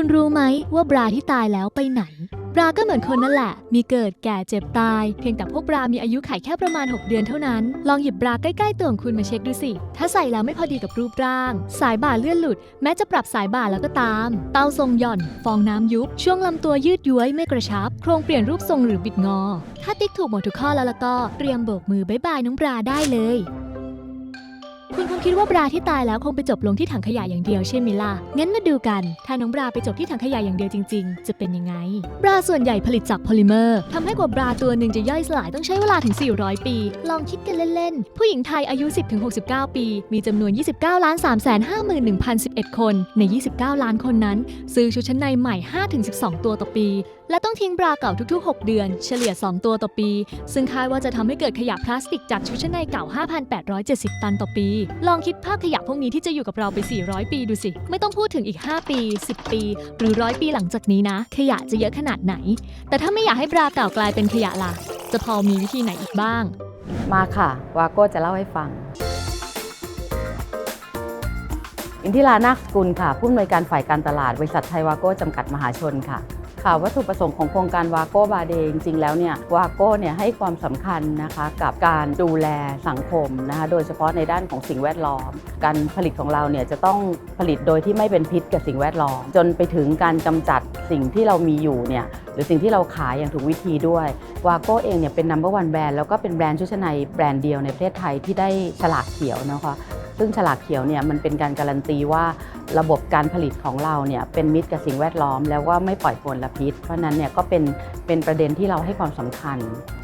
คุณรู้ไหมว่าบราที่ตายแล้วไปไหน บราก็เหมือนคนนั่นแหละ มีเกิดแก่เจ็บตาย เพียงแต่พวกบรามีอายุขัยแค่ประมาณ 6 เดือนเท่านั้น ลองหยิบบราใกล้ๆตัวของคุณมาเช็คดูสิ ถ้าใส่แล้วไม่พอดีกับรูปร่าง สายบ่าเลื่อนหลุด แม้จะปรับสายบ่าแล้วก็ตาม เต้าทรงหย่อน ฟองน้ำยุบ ช่วงลำตัวยืดย้วยไม่กระชับ โครงเปลี่ยนรูปทรงหรือบิดงอ ถ้าติ๊กถูกหมดทุกข้อแล้วแล้วก็เตรียมโบกมือบายบายน้องบราได้เลย คุณคงคิดว่าบราที่ตายแล้วคงไปจบลงที่ถังขยะอย่างเดียวใช่ไหมล่ะ งั้นมาดูกัน ถ้าน้องบราไปจบที่ถังขยะอย่างเดียวจริง ๆ จะเป็นยังไง บราส่วนใหญ่ผลิตจากโพลิเมอร์ทำให้กว่าบราตัวหนึ่งจะย่อยสลายต้องใช้เวลาถึง 400 ปี ลองคิดกันเล่น ๆ ผู้หญิงไทยอายุ 10-69 ปี มีจำนวน 29ล้าน3 5 1 0 1 1 คน ใน 29 ล้านคนนั้น ซื้อชุดชั้นในใหม่ 5-12 ตัวต่อปี และต้องทิ้งบราเก่าทุกๆ 6 เดือน เฉลี่ย 2 ตัวต่อปี ซึ่งคาดว่าจะทำให้เกิดขยะพลาสติกจากชุดชั้นในเก่า 5,870 ตันต่อปี ลองคิดภาพขยะพวกนี้ที่จะอยู่กับเราไป 400 ปีดูสิ ไม่ต้องพูดถึงอีก 5 ปี 10 ปี หรือร้อยปีหลังจากนี้นะ ขยะจะเยอะขนาดไหน แต่ถ้าไม่อยากให้บราเก่ากลายเป็นขยะล่ะ จะพอมีวิธีไหนอีกบ้าง มาค่ะวาโก้จะเล่าให้ฟัง อินทิรานาคสกุลค่ะ ผู้อำนวยการฝ่ายการตลาดบริษัทไทยวาโก้จำกัดมหาชนค่ะ ค่ะวัตถุประสงค์ของโครงการวาโก้บาเดจริงๆแล้วเนี่ยวาโก้เนี่ยให้ความสำคัญนะคะกับการดูแลสังคมนะคะโดยเฉพาะในด้านของสิ่งแวดล้อม การผลิตของเราเนี่ยจะต้องผลิตโดยที่ไม่เป็นพิษกับสิ่งแวดล้อม จนไปถึงการกำจัดสิ่งที่เรามีอยู่เนี่ยหรือสิ่งที่เราขายอย่างถูกวิธีด้วยวาโก้เองเนี่ยเป็น number one แบรนด์แล้วก็เป็นแบรนด์ชุดชั้นในแบรนด์เดียวในประเทศไทยที่ได้ฉลากเขียวนะคะซึ่งฉลากเขียวเนี่ยมันเป็นการการันตีว่า ระบบการผลิตของเราเนี่ยเป็นมิตรกับสิ่งแวดล้อม แล้วว่าไม่ปล่อยมลพิษ เพราะนั้นเนี่ยก็เป็นเป็นประเด็นที่เราให้ความสำคัญ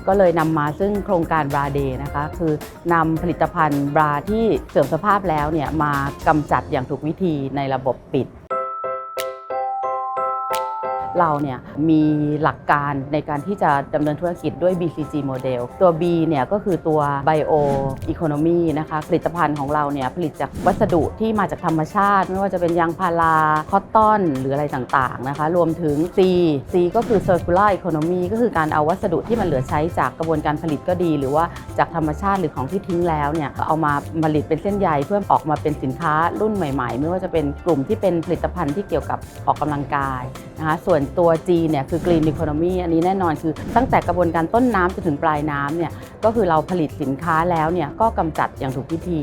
ก็เลยนำมาซึ่งโครงการบราเดย์นะคะ คือนำผลิตภัณฑ์บราที่เสื่อมสภาพแล้วเนี่ยมากำจัดอย่างถูกวิธีในระบบปิด เราเนี่ยมีหลักการในการที่จะดำเนินธุรกิจด้วย BCG โมเดลตัว B เนี่ยก็คือตัว Bio Economy นะคะผลิตภัณฑ์ของเราเนี่ยผลิตจากวัสดุที่มาจากธรรมชาติ ไม่ว่าจะเป็นยางพาราคอตตอนหรืออะไรต่างๆนะคะรวมถึง C C ก็คือ Circular Economy ก็คือการเอาวัสดุที่มันเหลือใช้จากกระบวนการผลิตก็ดี หรือว่าจากธรรมชาติหรือของที่ทิ้งแล้วเนี่ยเอามาผลิตเป็นเส้นใยเพื่อออกมาเป็นสินค้ารุ่นใหม่ๆ ไม่ว่าจะเป็นกลุ่มที่เป็นผลิตภัณฑ์ที่เกี่ยวกับออกกำลังกายนะคะส่วนตัว G เนี่ยคือ Green Economy อันนี้แน่นอนคือตั้งแต่กระบวนการต้นน้ำจนถึงปลายน้ำเนี่ยก็คือเราผลิตสินค้าแล้วเนี่ยก็กำจัดอย่างถูกวิธี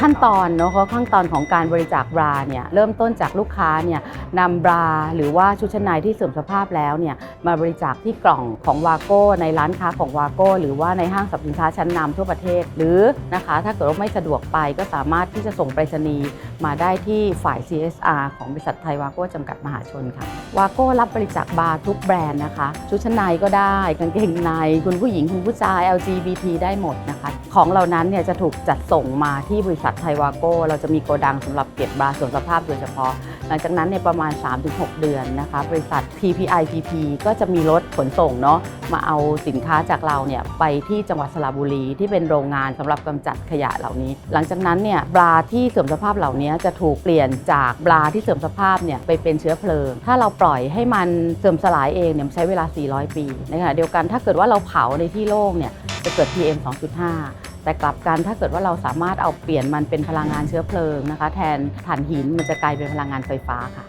ขั้นตอนเนาะเขาขั้นตอนของการบริจาคบราเนี่ยเริ่มต้นจากลูกค้าเนี่ย นำบราหรือว่าชุดชั้นในที่เสื่อมสภาพแล้วเนี่ยมาบริจาคที่กล่องของวาโก้ในร้านค้าของวาโก้หรือว่าในห้างสรรพสินค้าชั้นนำทั่วประเทศ หรือนะคะถ้าเกิดว่าไม่สะดวกไปก็สามารถที่จะส่งไปรษณีย์มาได้ที่ฝ่าย CSR ของบริษัทไทยวาโก้จำกัดมหาชนค่ะวาโก้รับบริจาคบราทุกแบรนด์นะคะชุดชั้นในก็ได้กางเกงใน คุณผู้หญิงคุณผู้ชาย LGBT ได้หมดนะคะ ของเหล่านั้นเนี่ยจะถูกจัดส่งมาที่บริษัทไทยวาโก้เราจะมีโกดังสำหรับเก็บบราส่วนสภาพโดยเฉพาะ หลังจากนั้นเนี่ยประมาณมาณ 3-6 เดือนนะคะ บริษัท TPI PP ก็จะมีรถขนส่งเนาะมาเอาสินค้าจากเราเนี่ยไปที่จังหวัดสระบุรีที่เป็นโรงงานสำหรับกำจัดขยะเหล่านี้ หลังจากนั้นเนี่ยบราที่เสื่อมสภาพเหล่านี้จะถูกเปลี่ยนจากบราที่เสื่อมสภาพเนี่ยไปเป็นเชื้อเพลิง ถ้าเราปล่อยให้มันเสื่อมสลายเองเนี่ยใช้เวลา 400 ปีในขณะเดียวกันถ้าเกิดว่าเราเผาในที่โล่งเนี่ยจะเกิด PM 2.5แต่กลับกันถ้าเกิดว่าเราสามารถเอาเปลี่ยนมันเป็นพลังงานเชื้อเพลิงนะคะ แทนถ่านหินมันจะกลายเป็นพลังงานไฟฟ้าค่ะ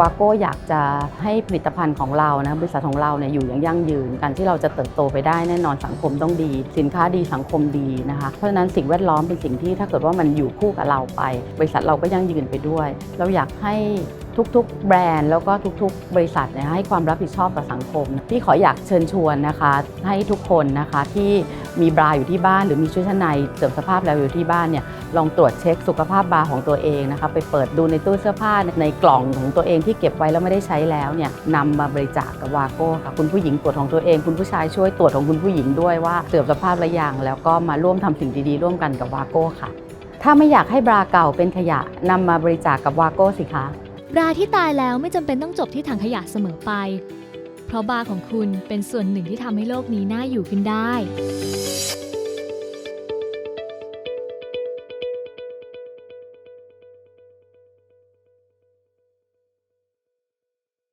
วาโก้อยากจะให้ผลิตภัณฑ์ของเรานะบริษัทของเราเนี่ยอยู่อย่างยั่งยืนการที่เราจะเติบโตไปได้แน่นอนสังคมต้องดี สินค้าดีสังคมดีนะคะเพราะฉะนั้นสิ่งแวดล้อมเป็นสิ่งที่ถ้าเกิดว่ามันอยู่คู่กับเราไป บริษัทเราก็ยั่งยืนไปด้วย เราอยากให้ ทุกๆ แบรนด์แล้วก็ทุกๆ บริษัทเนี่ยให้ความรับผิดชอบกับสังคมพี่ขออยากเชิญชวนนะคะ ให้ทุกคนนะคะที่มีบราอยู่ที่บ้าน หรือมีชุดชั้นในเสื่อมสภาพแล้วอยู่ที่บ้านเนี่ยลองตรวจเช็คสุขภาพบร์ของตัวเองนะคะไปเปิดดูในตู้เสื้อผ้าในกล่องของตัวเองที่เก็บไว้แล้วไม่ได้ใช้แล้วเนี่ยนำมาบริจาคกับวาโก้ค่ะคุณผู้หญิงตรวจของตัวเอง คุณผู้ชายช่วยตรวจของคุณผู้หญิงด้วยว่าเสื่อมสภาพระยังแล้วก็มาร่วมทำสิ่งดีๆ ร่วมกันกับวาโก้ค่ะ ถ้าไม่อยากให้บราเก่าเป็นขยะนำมาบริจาคกับวาโก้สิคะ ราที่ตายแล้วไม่จำเป็นต้องจบที่ถังขยะเสมอไป เพราะบาร์ของคุณเป็นส่วนหนึ่งที่ทำให้โลกนี้น่าอยู่ขึ้นได้